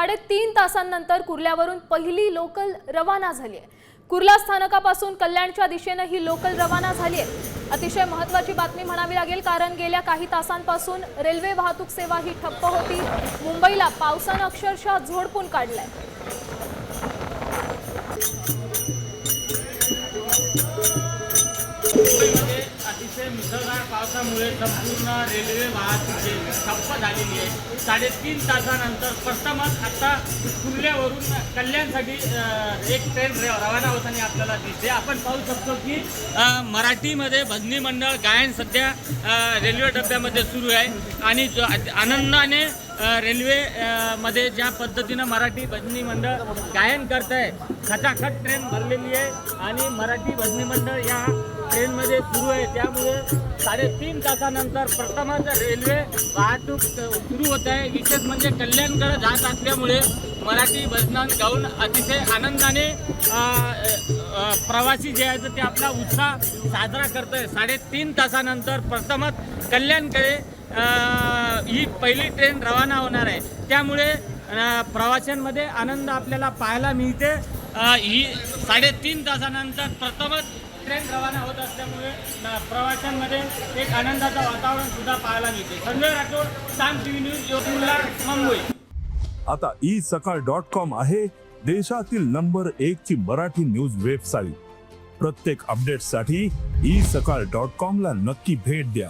साडेतीन तासांनंतर कुर्ल्यावरून पहिली लोकल रवाना झाली आहे. कुर्ला स्थानकापासून कल्याणच्या दिशेनं ही लोकल रवाना झाली आहे. अतिशय महत्त्वाची बातमी म्हणावी लागेल कारण गेल्या काही तासांपासून रेल्वे वाहतूक सेवा ही ठप्प होती. मुंबईला पावसानं अक्षरशः झोडपून काढलंय. you. अतिशय मुसळधार पावसामुळे संपूर्ण रेल्वे वाहतूक ठप्प झालेली आहे. साडेतीन तासानंतर प्रथमच आता कुर्ल्यावरून कल्याणसाठी एक ट्रेन रवाना होताना आपल्याला दिसते. आपण पाहू शकतो की मराठीमध्ये भजनी मंडळ गायन सध्या रेल्वे डब्यामध्ये सुरू आहे. आणि जो आनंदाने रेल्वेमध्ये रेल्वे मध्ये ज्या पद्धतीनं मराठी भजनी मंडळ गायन करत आहे खचाखच ट्रेन भरलेली आहे. आणि मराठी भजनी मंडळ या ट्रेनमध्ये सुरू आहे. त्यामुळे साडेतीन तासानंतर प्रथमच रेल्वे वाहतूक सुरू होत आहे. विशेष म्हणजे कल्याणकडे जात असल्यामुळे मराठी भजनान गाऊन अतिशय आनंदाने प्रवासी जे आहेत ते आपला उत्साह साजरा करत आहे साडेतीन तासानंतर प्रथमच कल्याणकडे ही पहिली ट्रेन रवाना होणार आहे. त्यामुळे प्रवाशांमध्ये आनंद आपल्याला पाहायला मिळते. ही साडेतीन तासानंतर प्रथमच ट्रेन रवाना होत असल्यामुळे प्रवाशांमध्ये एक आनंदाचं वातावरण सुद्धा पाहायला मिळते. संजय राठोड साम टीव्ही न्यूज योगमुल्ला मुंबई. आता ई सकाळ डॉट कॉम आहे देशातील नंबर एक ची मराठी न्यूज वेबसाईट. प्रत्येक अपडेटसाठी ई सकाळ डॉट कॉम ला नक्की भेट द्या.